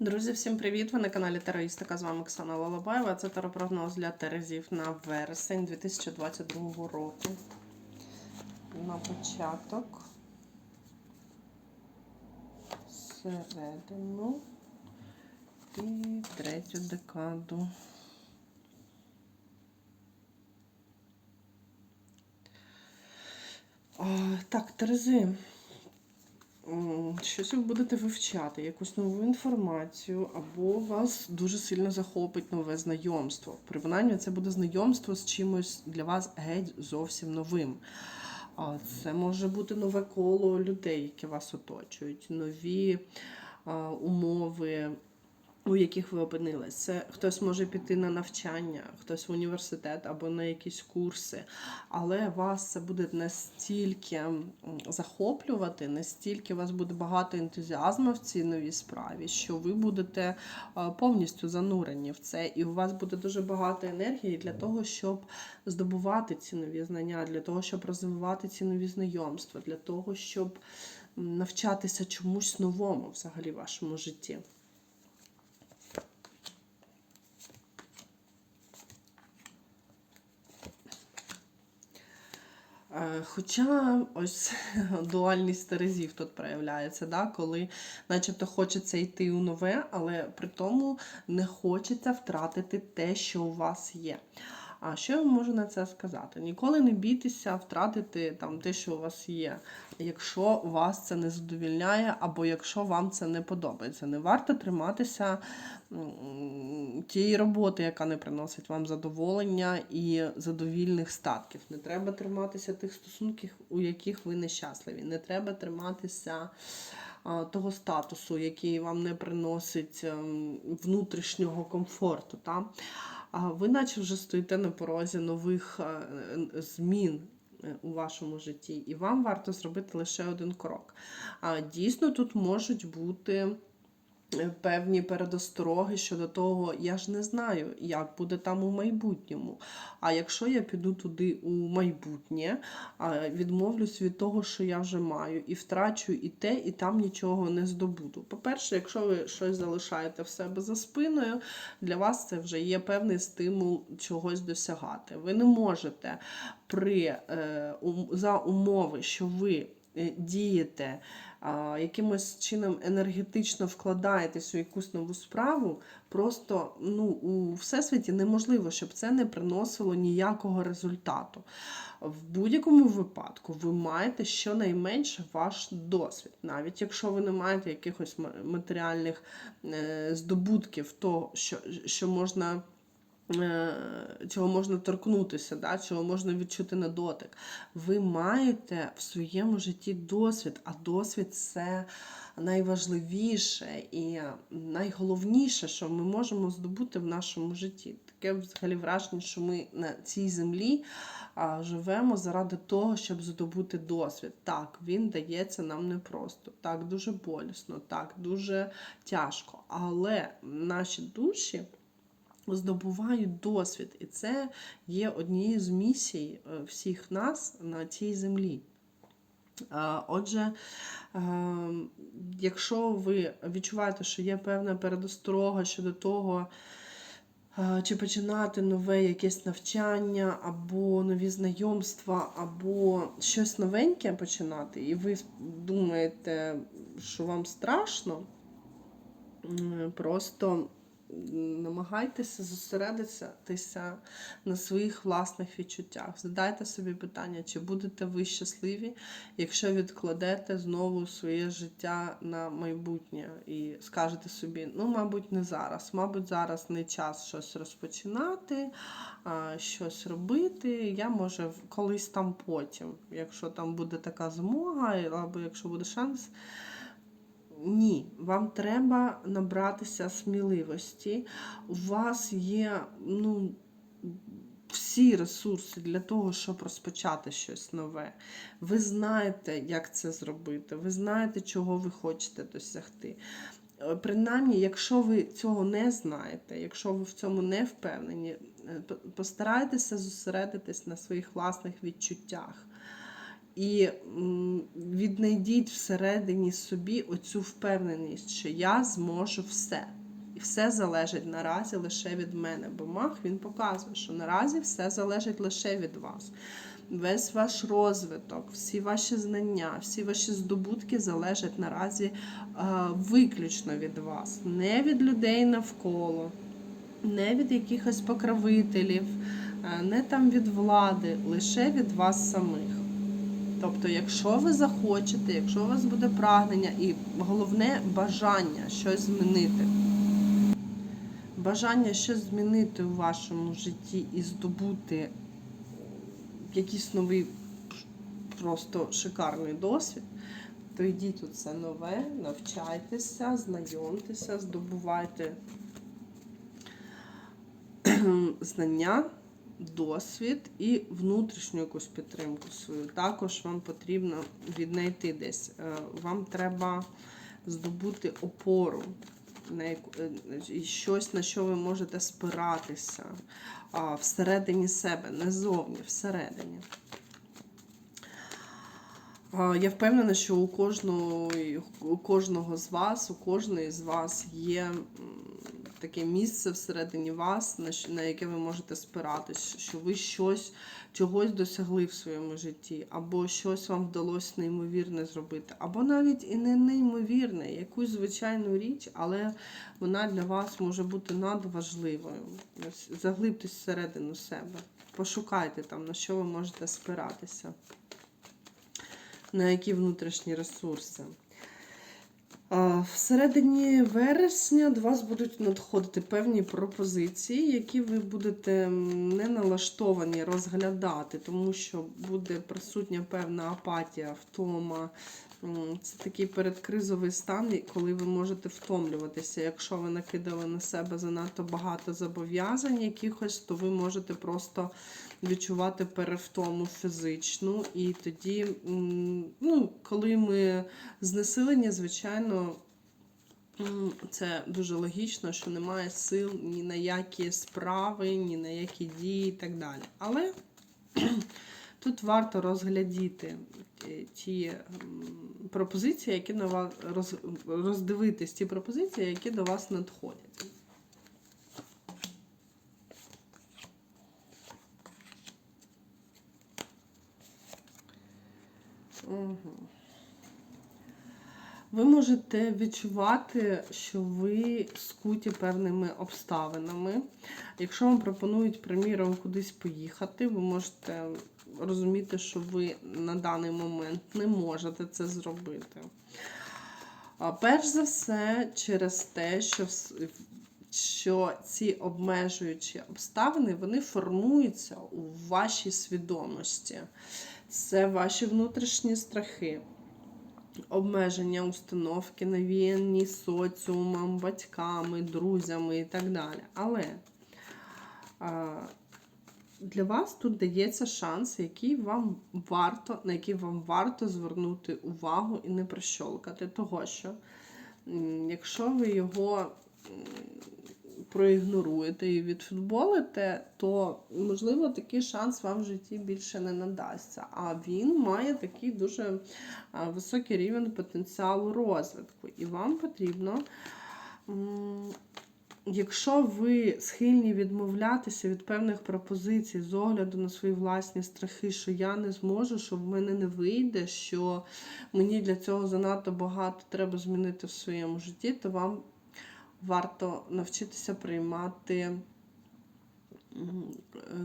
Друзі, всім привіт! Ви на каналі Тероїстика. З вами Оксана Волобаєва. Це теропрогноз для Терезів на вересень 2022 року. На початок, середину і третю декаду. А, так, Терези. М, Щось ви будете вивчати, якусь нову інформацію, або вас дуже сильно захопить нове знайомство. Принаймні, це буде знайомство з чимось для вас геть зовсім новим. А Це може бути нове коло людей, які вас оточують, нові умови, у яких ви опинились. Це хтось може піти на навчання, хтось в університет або на якісь курси, але вас це буде настільки захоплювати, настільки у вас буде багато ентузіазму в цій новій справі, що ви будете повністю занурені в це, і у вас буде дуже багато енергії для того, щоб здобувати ці нові знання, для того, щоб розвивати ці нові знайомства, для того, щоб навчатися чомусь новому взагалі в вашому житті. Хоча ось дуальність терезів тут проявляється, да? коли начебто хочеться йти у нове, але при тому не хочеться втратити те, що у вас є. А що я можу на це сказати? Ніколи не бійтеся втратити там те, що у вас є, якщо вас це не задовільняє, або якщо вам це не подобається. Не варто триматися тієї роботи, яка не приносить вам задоволення і задовільних статків. Не треба триматися тих стосунків, у яких ви нещасливі. Не треба триматися того статусу, який вам не приносить ем, внутрішнього комфорту. Та? А ви наче вже стоїте на порозі нових е, е, змін е, у вашому житті, і вам варто зробити лише один крок. А дійсно тут можуть бути. Певні передостороги щодо того, я ж не знаю, як буде там у майбутньому. А якщо я піду туди у майбутнє, відмовлюсь від того, що я вже маю, і втрачу і те, і там нічого не здобуду. По-перше, якщо ви щось залишаєте в себе за спиною, для вас це вже є певний стимул чогось досягати. Ви не можете при, е, за умови, що ви дієте, якимось чином енергетично вкладаєтесь у якусь нову справу, просто ну, у всесвіті неможливо, щоб це не приносило ніякого результату. В будь-якому випадку ви маєте щонайменше ваш досвід, навіть якщо ви не маєте якихось матеріальних е, здобутків, то що, що можна. Е, Чого можна торкнутися, да? чого можна відчути на дотик. Ви маєте в своєму житті досвід, а досвід це найважливіше і найголовніше, що ми можемо здобути в нашому житті. Таке взагалі враження, що ми на цій землі живемо заради того, щоб здобути досвід. Так, він дається нам непросто, так, дуже болісно, так, дуже тяжко. Але наші душі здобувають досвід, і це є однією з місій е, всіх нас на цій землі. Отже, е, якщо ви відчуваєте, що є певна передосторога щодо того, е, чи починати нове якесь навчання, або нові знайомства, або щось новеньке починати, і ви думаєте, що вам страшно, просто намагайтеся зосередитися на своїх власних відчуттях. Задайте собі питання, чи будете ви щасливі, якщо відкладете знову своє життя на майбутнє і скажете собі, ну, мабуть, не зараз, мабуть, зараз не час щось розпочинати, щось робити. Я може колись там потім, якщо там буде така змога, або якщо буде шанс. Ні, вам треба набратися сміливості. У вас є ну, всі ресурси для того, щоб розпочати щось нове. Ви знаєте, як це зробити, ви знаєте, чого ви хочете досягти. Е, Принаймні, якщо ви цього не знаєте, якщо ви в цьому не впевнені, е, постарайтеся зосередитись на своїх власних відчуттях. І віднайдіть всередині собі оцю впевненість, що я зможу все. І все залежить наразі лише від мене. Бо мах він показує, що наразі все залежить лише від вас. Весь ваш розвиток, всі ваші знання, всі ваші здобутки залежать наразі е, виключно від вас, не від людей навколо, не від якихось покровителів, е, не там від влади, лише від вас самих. Тобто, якщо ви захочете, якщо у вас буде прагнення і головне бажання щось змінити, бажання щось змінити у вашому житті і здобути якийсь новий просто шикарний досвід, то йдіть у це нове, навчайтеся, знайомтеся, здобувайте знання, досвід і внутрішню якусь підтримку свою. Також вам потрібно віднайти десь. Е, Вам треба здобути опору. На яку, е, щось, на що ви можете спиратися всередині себе, не зовні, всередині. Я впевнена, що у кожного, у кожного з вас, у кожної з вас є таке місце всередині вас, на, яке ви можете спиратись, що ви щось чогось досягли в своєму житті, або щось вам вдалося неймовірне зробити, або навіть і не неймовірне, якусь звичайну річ, але вона для вас може бути надважливою. Заглибтесь всередину себе, пошукайте там, на що ви можете спиратися, на які внутрішні ресурси. Всередині вересня до вас будуть надходити певні пропозиції, які ви будете не налаштовані розглядати, тому що буде присутня певна апатія, втома. Це такий передкризовий стан, коли ви можете втомлюватися. Якщо ви накидали на себе занадто багато зобов'язань якихось, то ви можете просто відчувати перевтому фізичну. І тоді, ну, коли ми знесилені, звичайно, це дуже логічно, що немає сил ні на які справи, ні на які дії і так далі. Але тут варто розглядіти е, ті пропозиції, які на вас роз, роздивитись ті пропозиції, які до вас надходять. Угу. Ви можете відчувати, що ви скуті певними обставинами. Якщо вам пропонують, приміром, кудись поїхати, ви можете розуміти, що ви на даний момент не можете це зробити. Перш за все, через те, що, що ці обмежуючі обставини вони формуються у вашій свідомості. Це ваші внутрішні страхи, обмеження установки, навіяні соціумом, батьками, друзями і так далі. Але для вас тут дається шанс, який вам варто, на який вам варто звернути увагу і не прищолкати. Того що, якщо ви його проігноруєте і відфутболите, то, можливо, такий шанс вам в житті більше не надасться. А він має такий дуже високий рівень потенціалу розвитку. І вам потрібно. Якщо ви схильні відмовлятися від певних пропозицій з огляду на свої власні страхи, що я не зможу, що в мене не вийде, що мені для цього занадто багато треба змінити в своєму житті, то вам варто навчитися приймати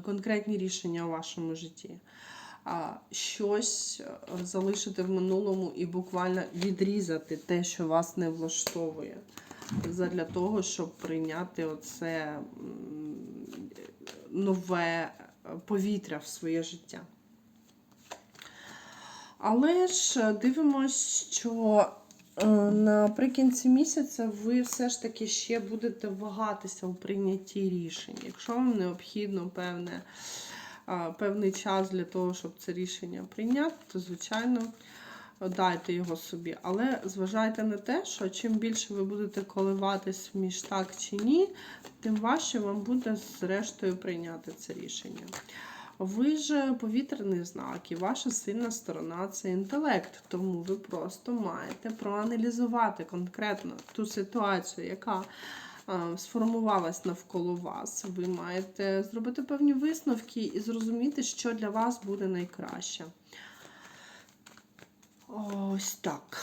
конкретні рішення у вашому житті. Щось е, залишити в минулому і буквально відрізати те, що вас не влаштовує задля того, щоб прийняти оце нове повітря в своє життя. Але ж дивимось, що е, наприкінці місяця ви все ж таки ще будете вагатися у прийнятті рішень. Якщо вам необхідно певне, е, певний час для того, щоб це рішення прийняти, то, звичайно, дайте його собі. Але зважайте на те, що чим більше ви будете коливатись між так чи ні, тим важче вам буде зрештою прийняти це рішення. Ви ж повітряний знак, і ваша сильна сторона це інтелект. Тому ви просто маєте проаналізувати конкретно ту ситуацію, яка сформувалась навколо вас. Ви маєте зробити певні висновки і зрозуміти, що для вас буде найкраще. Ось так.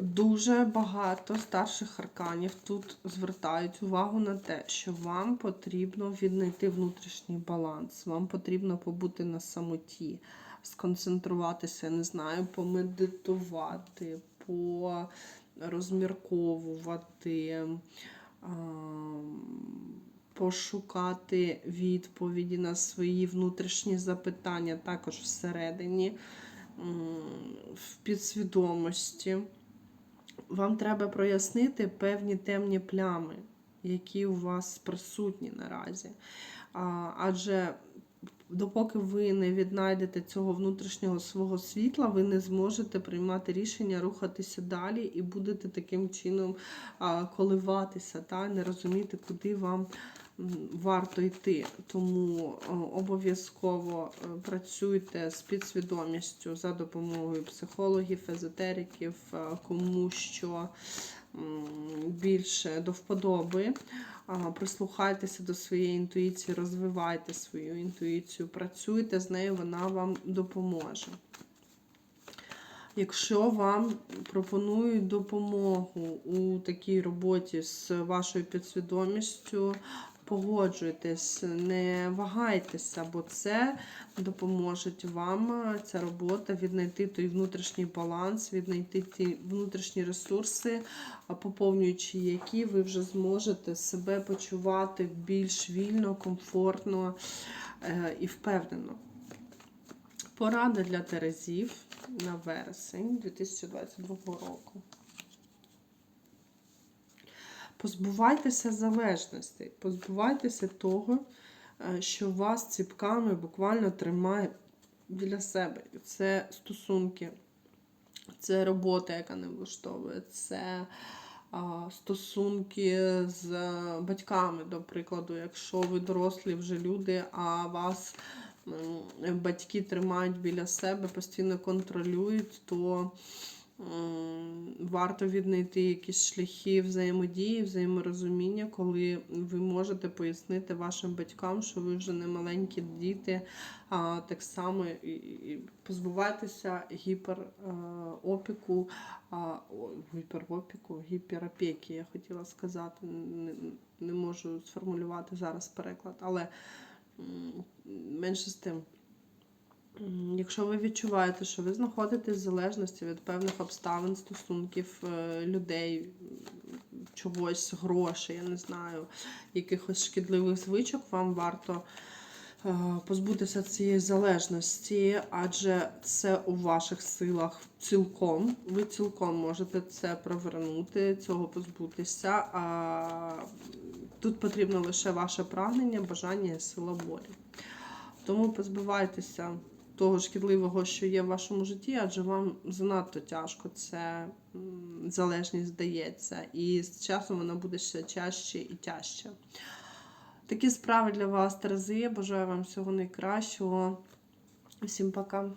Дуже багато старших арканів тут звертають увагу на те, що вам потрібно віднайти внутрішній баланс, вам потрібно побути на самоті, сконцентруватися, не знаю, помедитувати, порозмірковувати, пошукати відповіді на свої внутрішні запитання, також всередині, в підсвідомості вам треба прояснити певні темні плями, які у вас присутні наразі. Адже допоки ви не віднайдете цього внутрішнього свого світла, ви не зможете приймати рішення, рухатися далі і будете таким чином коливатися, та, не розуміти, куди вам варто йти. Тому обов'язково е, працюйте з підсвідомістю за допомогою психологів, езотериків, е, кому що більше до вподоби. Прислухайтеся до своєї інтуїції, розвивайте свою інтуїцію, працюйте з нею, вона вам допоможе. Якщо вам пропонують допомогу у такій роботі з вашою підсвідомістю, погоджуйтесь, не вагайтеся, бо це допоможе вам ця робота віднайти той внутрішній баланс, віднайти ті внутрішні ресурси, поповнюючи які ви вже зможете себе почувати більш вільно, комфортно е, і впевнено. Порада для Терезів на вересень 2022 року. Позбувайтеся залежностей, позбувайтеся того, е, що вас ціпками буквально тримає біля себе. Це стосунки, це робота, яка не влаштовує, це стосунки з батьками, до прикладу, якщо ви дорослі вже люди, а вас батьки тримають біля себе, постійно контролюють, то варто віднайти якісь шляхи взаємодії, взаєморозуміння, коли ви можете пояснити вашим батькам, що ви вже не маленькі діти, а так само і позбувайтеся гіперопіку, гіперопіку, гіперопеки, я хотіла сказати, не, не можу сформулювати зараз переклад, але менше з тим. Якщо ви відчуваєте, що ви знаходитесь в залежності від певних обставин, стосунків е, людей, чогось, грошей, я не знаю, якихось шкідливих звичок, вам варто е, позбутися цієї залежності, адже це у ваших силах цілком. Ви цілком можете це провернути, цього позбутися. А тут потрібно лише ваше прагнення, бажання і сила волі. Тому позбивайтеся того шкідливого, що є в вашому житті, адже вам занадто тяжко це залежність здається. І з часом вона буде ще чаще і тяжче. Такі справи для вас, Терези. Бажаю вам всього найкращого. Всім пока.